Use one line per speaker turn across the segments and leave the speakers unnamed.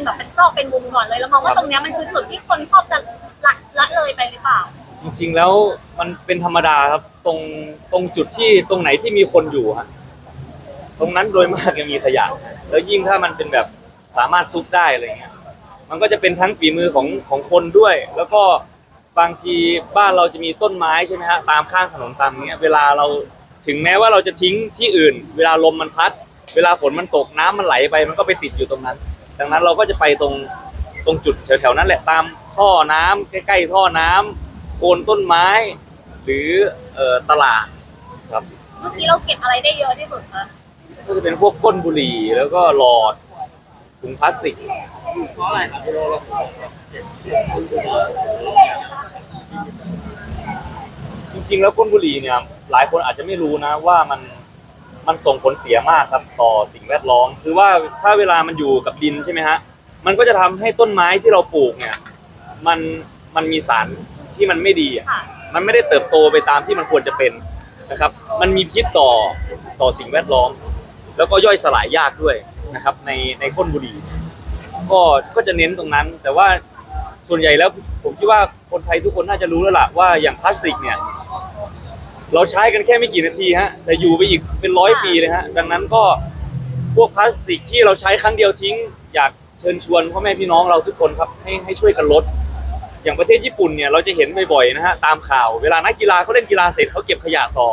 เป็นแบบเป็นซอกเป็นมุมก่อนเลยแล้วมองว่าตรงเนี้ยมันคือจุดที่คนชอบจะละละเลยไปหรือเปล่า
จริงๆแล้วมันเป็นธรรมดาครับตรงตรงจุดที่ตรงไหนที่มีคนอยู่ฮะตรงนั้นโดยมากจะมีขยะ แล้วยิ่งถ้ามันเป็นแบบสามารถซุกได้อะไรเงี้ย มันก็จะเป็นทั้งฝีมือของของคนด้วย แล้วก็บางทีบ้านเราจะมีต้นไม้ใช่ไหมฮะตามข้างถนนตามเนี้ย เวลาเราถึงแม้ว่าเราจะทิ้งที่อื่น เวลาลมมันพัด เวลาฝนมันตกน้ำมันไหลไป มันก็ไปติดอยู่ตรงนั้น ดังนั้นเราก็จะไปตรงตรงจุดแถวๆนั้นแหละตามท่อน้ำใกล้ๆท่อน้ำโคนต้นไม้ หรือเอ่อตลาดครับ
เมื่อกี้เราเก็บอะไรได้เยอะที่สุดคะ
ก็จะเป็นพวกก้นบุหรี่แล้วก็หลอดถุงพลาสติก
เพราะอะไรครับพี่โรเราถึงเก็บ
จริงๆแล้วก้นบุหรี่เนี่ยหลายคนอาจจะไม่รู้นะว่ามัน มันส่งผลเสียมากครับต่อสิ่งแวดล้อม คือว่าถ้าเวลามันอยู่กับดินใช่ไหมฮะ มันก็จะทำให้ต้นไม้ที่เราปลูกเนี่ย มันมันมีสารที่มันไม่ดีอะ
ค่ะ
มันไม่ได้เติบโตไปตามที่มันควรจะเป็นนะครับ มันมีพิษต่อต่อสิ่งแวดล้อม แล้วก็ย่อยสลายยากด้วยนะครับ ในในก้นบุหรี่ ก็ก็จะเน้นตรงนั้น แต่ว่าส่วนใหญ่แล้วผมคิดว่าคนไทยทุกคนน่าจะรู้แล้วล่ะว่าอย่างพลาสติกเนี่ย เราใช้กันแค่ไม่กี่นาทีฮะแต่อยู่ไปอีกเป็นร้อยปีเลยฮะดังนั้นก็พวกพลาสติกที่เราใช้ครั้งเดียวทิ้ง อยากเชิญชวนพ่อแม่พี่น้องเราทุกคนครับให้ให้ช่วยกันลด อย่างประเทศญี่ปุ่นเนี่ยเราจะเห็นบ่อยๆนะฮะตามข่าว เวลานักกีฬาเขาเล่นกีฬาเสร็จเขาเก็บขยะต่อ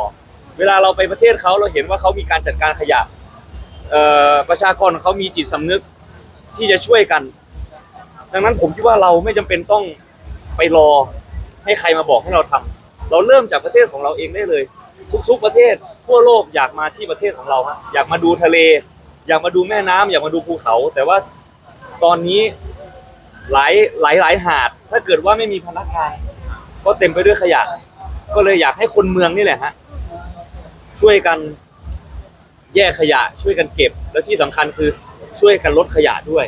เวลาเราไปประเทศเขาเราเห็นว่าเขามีการจัดการขยะประชากรเขามีจิตสำนึกที่จะช่วยกัน ดังนั้นผมคิดว่าเราไม่จำเป็นต้องไปรอให้ใครมาบอกให้เราทำ เราเริ่มจากประเทศของเราเองได้เลย ทุก ๆ ประเทศทั่วโลกอยากมาที่ประเทศของเราฮะอยากมาดูทะเล อยากมาดูแม่น้ำอยากมาดูภูเขา แต่ว่าตอนนี้หลายหลายหลายหาด ถ้าเกิดว่าไม่มีพนักงานก็เต็มไปด้วยขยะ ก็เลยอยากให้คนเมืองนี่แหละฮะช่วยกันแยกขยะช่วยกันเก็บ แล้วที่สำคัญคือช่วยกันลดขยะด้วย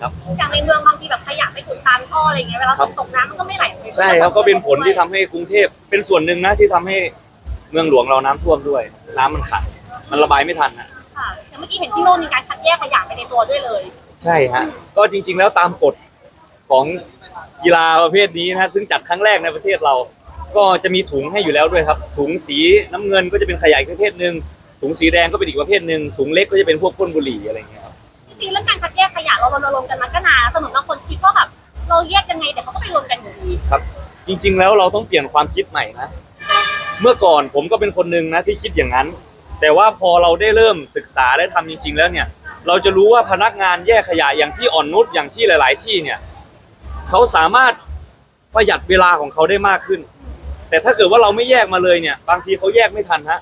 ครับ
อย่างในเมืองบางทีแบบขยะไปถูกตามท่ออะไรเงี้ยเวลาฝนตกน้ำมันก็ไม่ไหลไป
ใช่ครับก็เป็นผลที่ทำให้กรุงเทพ เป็นส่วนหนึ่งนะที่ทำให้เมืองหลวงเราน้ำท่วมด้วย น้ำมันขังมันระบายไม่ทันนะ
ค่ะอย่างเมื่อกี้เห็นที่โน่นมีการคัดแยกขยะไปในตัวด้วยเลย
ใช่ฮะก็จริง ๆ แล้วตามกฎของกีฬาประเภทนี้นะฮะซึ่งจัดครั้งแรกในประเทศเรา ก็จะมีถุงให้อยู่แล้วด้วยครับ ถุงสีน้ำเงินก็จะเป็นขยะอีกประเภทหนึ่งถุงสีแดงก็เป็นอีกประเภทหนึ่งถุงเล็กก็จะเป็นพวกก้นบุหรี่อะไรอย่างเงี้ยครับ
จริงๆเรื่องการคัดแยกขยะเรารณรงค์กันมาก็นานสมมติบางคนคิดว่าแบบเราแยกยังไงแต่เขาก็ไปรวมกันอยู่ดี
ครับ จริง ๆ แล้วเราต้องเปลี่ยนความคิดใหม่นะ เมื่อก่อนผมก็เป็นคนหนึ่งนะที่คิดอย่างนั้น แต่ว่าพอเราได้เริ่มศึกษาได้ทำจริง ๆ แล้วเนี่ย เราจะรู้ว่าพนักงานแยกขยะอย่างที่อ่อนนุชอย่างที่หลาย ๆ ที่เนี่ยเขาสามารถประหยัดเวลาของเขาได้มากขึ้น แต่ถ้าเกิดว่าเราไม่แยกมาเลยเนี่ย บางทีเขาแยกไม่ทันฮะ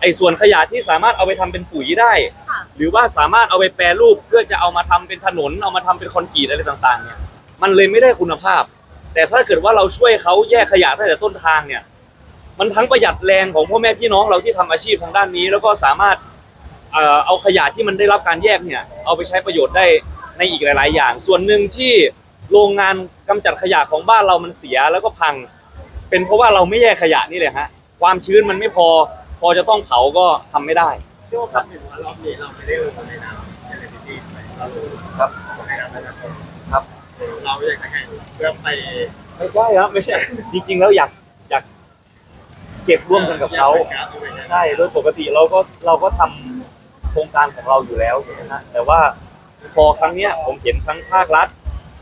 ไอ้ส่วนขยะที่สามารถเอาไปทำเป็นปุ๋ยได้ หรือว่าสามารถเอาไปแปรรูปเพื่อจะเอามาทำเป็นถนนเอามาทำเป็นคอนกรีตอะไรต่าง ๆ เนี่ย มันเลยไม่ได้คุณภาพ แต่ถ้าเกิดว่าเราช่วยเขาแยกขยะตั้งแต่ต้นทางเนี่ย มันทั้งประหยัดแรงของพ่อแม่พี่น้องเราที่ทำอาชีพทางด้านนี้ แล้วก็สามารถเอาขยะที่มันได้รับการแยกเนี่ย เอาไปใช้ประโยชน์ได้ในอีกหลาย ๆ อย่าง ส่วนหนึ่งที่โรงงานกำจัดขยะของบ้านเรามันเสียแล้วก็พัง เป็นเพราะว่าเราไม่แยกขยะนี่แหละฮะ ความชื้นมันไม่พอ พอจะต้องเผาก็ทำไม่ได้
พี่โรครับเห็นว่ารอบนี้เราไม่ได้ลงในน้ำในพิธีไปเราลง
ครับ
ในน้ำประชาชน
ครับ
เราอยากจะให้เพื่อไป
ไม่ใช่ครับไม่ใช่ จริง ๆ แล้วอยากอยากเก็บร่วมกันกับเขาใช่โดยปกติเราก็เราก็ทำโครงการของเราอยู่แล้วใช่ไหมฮะแต่ว่าพอครั้งเนี้ยผมเห็นทั้งภาครัฐ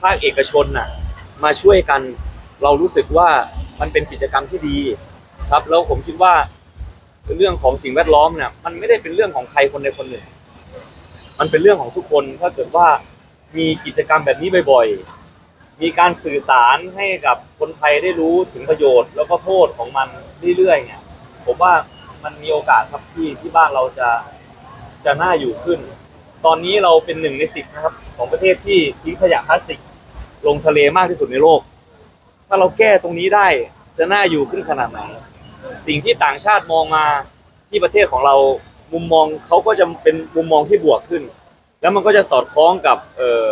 ภาคเอกชนน่ะ มาช่วยกันเรารู้สึกว่ามันเป็นกิจกรรมที่ดี ครับแล้วผมคิดว่าเรื่องของสิ่งแวดล้อมเนี่ยมันไม่ได้เป็นเรื่องของใครคนใดคนหนึ่ง มันเป็นเรื่องของทุกคนถ้าเกิดว่า มีกิจกรรมแบบนี้บ่อยๆ มีการสื่อสารให้กับคนไทยได้รู้ถึงประโยชน์ แล้วก็โทษของมันเรื่อยๆเนี่ยผมว่ามันมีโอกาสครับที่ที่บ้านเราจะจะน่าอยู่ขึ้น ตอนนี้เราเป็นหนึ่งในสิบนะครับ ของประเทศที่ทิ้งขยะพลาสติก ลงทะเลมากที่สุดในโลก ถ้าเราแก้ตรงนี้ได้จะน่าอยู่ขึ้นขนาดไหน สิ่งที่ต่างชาติมองมาที่ประเทศของเรามุมมองเขาก็จะเป็นมุมมองที่บวกขึ้น แล้วมันก็จะสอดคล้องกับเอ่อ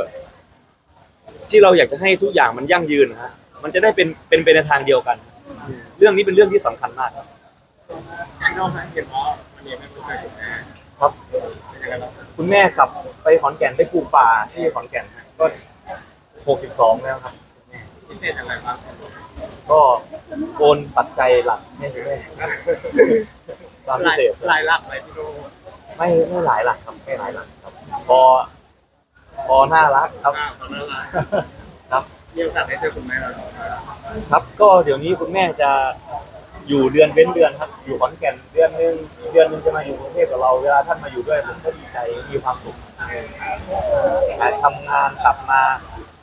ที่เราอยากจะให้ทุกอย่างมันยั่งยืนนะฮะมันจะได้เป็นเป็นไปในทางเดียวกัน เรื่องนี้เป็นเรื่องที่สำคัญมากครับ
พี่โรครับเห็นว่าวันนี้ไม่รู้ใครถูกแน่
ครับ
เป็นยังไงบ้างครับ
คุณแม่กลับไปขอนแก่นไปปลูกป่าที่ขอนแก่นฮะก็หกสิบสองแล้วครับ
พิเศษอะไรบ้าง
ก็โอนปัจจัยหลักให้คุณแม่ตามพิ
ลาย
เศษ
ลายลักษณ์อะไรพี่โด
ไม่ไม่หลายหลักครับไม่หลายหลักครับ พอ พอน่ารักครับ
อ้าวตอนนั้นลาย
ครับ
มีโอกาสได้เจอคุณแม่แล้วเหรอ
ครับก็เดี๋ยวนี้คุณแม่จะอยู่เดือนเว้นเดือนครับ อยู่ขอนแก่นเดือนหนึงเดือนหนึงจะมาอยู่กรุงเทพกับเราเวลาท่านมาอยู่ด้วยผมก็ดีใจมีความสุขการทำงานกลับมา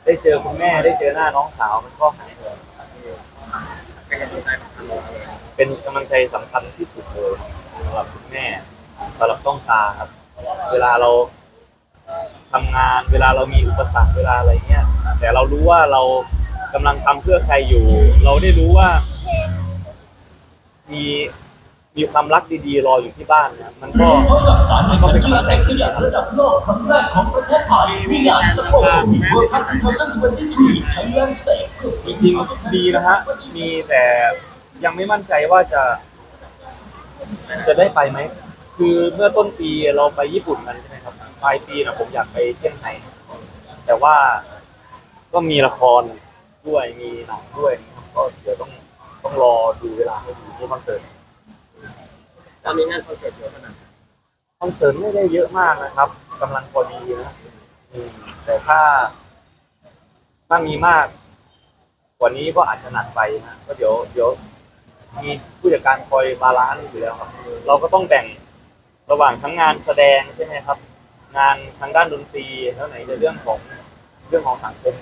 ได้เจอคุณแม่ได้เจอหน้าน้องสาวมันก็หายเหนื่อย
เป็นกำลังใจของเราเลย
เป็นกำลังใจสำคัญที่สุดเลยสำหรับคุณแม่สำหรับต้องตาครับ เวลาเรา ทำงาน เวลาเรามีอุปสรรคเวลาอะไรเงี้ยแต่เรารู้ว่าเรากำลังทำเพื่อใครอยู่ เราได้รู้ว่า มีมีความรักดีๆ รออยู่ที่บ้านนะมันก็มันก็เป็นกำลังใจที่ดีครับ
ระดับโลกครั้งแรกของประเทศไทยในงานสโปร์ตเวิลด์คัพ2023 Thailand State
จริงๆดีนะฮะมีแต่ยังไม่มั่นใจว่าจะ จะได้ไปไหม คือเมื่อต้นปีเราไปญี่ปุ่นกันใช่ไหมครับปลายปีนะผมอยากไปเซี่ยงไฮ้แต่ว่าก็มีละครด้วยมีหนังด้วยนะครับก็เดี๋ยวต้องต้องรอดูเวลาให้ดีที่คอนเสิร์ต
ตอนนี้งานคอนเสิร์ตเยอะขนาดไหน
คอนเสิร์ตไม่ได้เยอะมากนะครับกำลังพอดีนะอืมแต่ถ้าถ้ามีมาก กว่านี้ก็อาจจะหนักไปนะก็เดี๋ยวเดี๋ยวมีผู้จัดการคอยบาลานซ์อยู่แล้วครับ เราก็ต้องแบ่ง ระหว่างทั้งงานแสดงใช่ไหมครับ งานทางด้านดนตรีแล้วไหนจะเรื่องของเรื่องของสังคม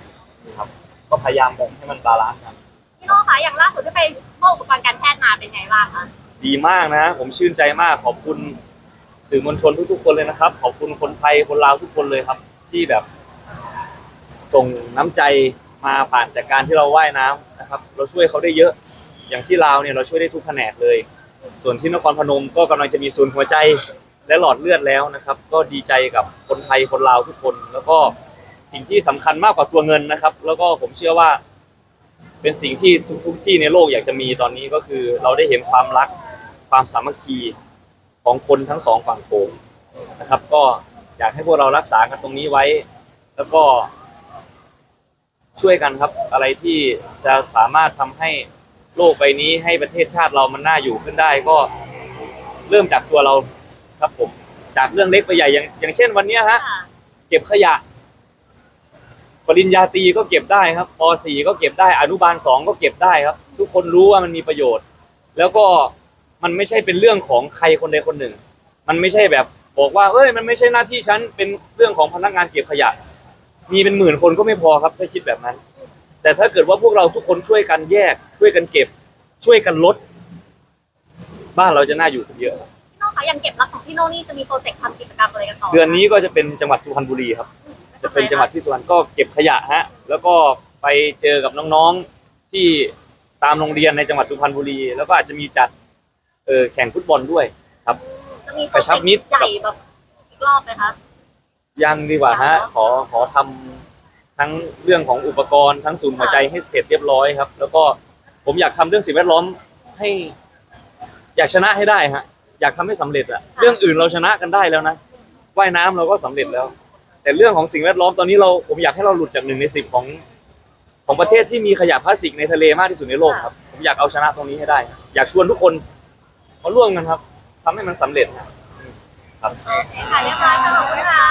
ครับ ก็พยายามแบ่งให้มันบาลานซ์กัน
พี่โน่คะอย่างล่าสุดที่ไปมอบอุปกรณ์การแพทย์มาเป็นไงบ้างคะ
ดีมากนะ ผมชื่นใจมากขอบคุณสื่อมวลชนทุกๆคนเลยนะครับ ขอบคุณคนไทยคนลาวทุกคนเลยครับ ที่แบบ ส่งน้ำใจมาผ่านจากการที่เราว่ายน้ำนะครับ เราช่วยเขาได้เยอะ อย่างที่ลาวเนี่ยเราช่วยได้ทุกแผนกเลย ส่วนที่นครพนมก็กำลังจะมีศูนย์หัวใจและหลอดเลือดแล้วนะครับ ก็ดีใจกับคนไทยคนลาวทุกคน แล้วก็สิ่งที่สำคัญมากกว่าตัวเงินนะครับ แล้วก็ผมเชื่อว่า เป็นสิ่งที่ทุกๆที่ในโลกอยากจะมีตอนนี้ก็คือ เราได้เห็นความรักความสามัคคีของคนทั้งสองฝั่งโขงนะครับ ก็อยากให้พวกเรารักษากันตรงนี้ไว้ แล้วก็ช่วยกันครับ อะไรที่จะสามารถทำให้ โลกใบนี้ให้ประเทศชาติเรามันน่าอยู่ขึ้นได้ก็เริ่มจากตัวเราครับผม จากเรื่องเล็กไปใหญ่อย่างอย่างเช่นวันเนี้ยฮะ
ค่ะ
เก็บขยะ ปริญญาตรีก็เก็บได้ครับป .4 ก็เก็บได้ อนุบาลสองก็เก็บได้ครับ ทุกคนรู้ว่ามันมีประโยชน์ แล้วก็มันไม่ใช่เป็นเรื่องของใครคนใดคนหนึ่ง มันไม่ใช่แบบบอกว่า เอ้ย มันไม่ใช่หน้าที่ฉัน เป็นเรื่องของพนักงานเก็บขยะ มีเป็นหมื่นคนก็ไม่พอครับถ้าคิดแบบนั้น แต่ถ้าเกิดว่าพวกเราทุกคนช่วยกันแยก ช่วยกันเก็บ ช่วยกันลด บ้านเราจะน่าอยู่ขึ้นเยอะครับ
พี่โน่คะอย่างเก็บรักของพี่โน่นี่จะมีโปรเจกต์ทำกิจกรรมอะไรกันต่อ
เดือนนี้ก็จะเป็นจังหวัดสุพรรณบุรีครับ จะเป็นจังหวัดที่สุพรรณก็เก็บขยะฮะ แล้วก็ไปเจอกับน้องๆที่ตามโรงเรียนในจังหวัดสุพรรณบุรี แล้วก็อาจจะมีจัดเออแข่งฟุตบอลด้วยครับ
จะมีโป
ก
ร
ระ
เจ
ชั
ก
บมิตร
ต์ใหญ่แบบอีกรอบไหมคะ
ยังดีกว่าฮะ ขอขอทำ ทั้งเรื่องของอุปกรณ์ทั้งศูนย์หัวใจให้เสร็จเรียบร้อยครับ แล้วก็ผมอยากทำเรื่องสิ่งแวดล้อมให้ อยากชนะให้ได้ฮะอยากทำให้สำเร็จอะเรื่องอื่นเราชนะกันได้แล้วนะว่ายน้ำเราก็สำเร็จแล้ว แต่เรื่องของสิ่งแวดล้อมตอนนี้เราผมอยากให้เราหลุดจากหนึ่งในสิบของของประเทศที่มีขยะพลาสติกในทะเลมากที่สุดในโลกครับ ผมอยากเอาชนะตรงนี้ให้ได้ครับอยากชวนทุกคนมาร่วมกันครับทำให้มันสำเร็จครับ
โอเคค่ะเรียบร้อยค่ะขอบคุณค่ะ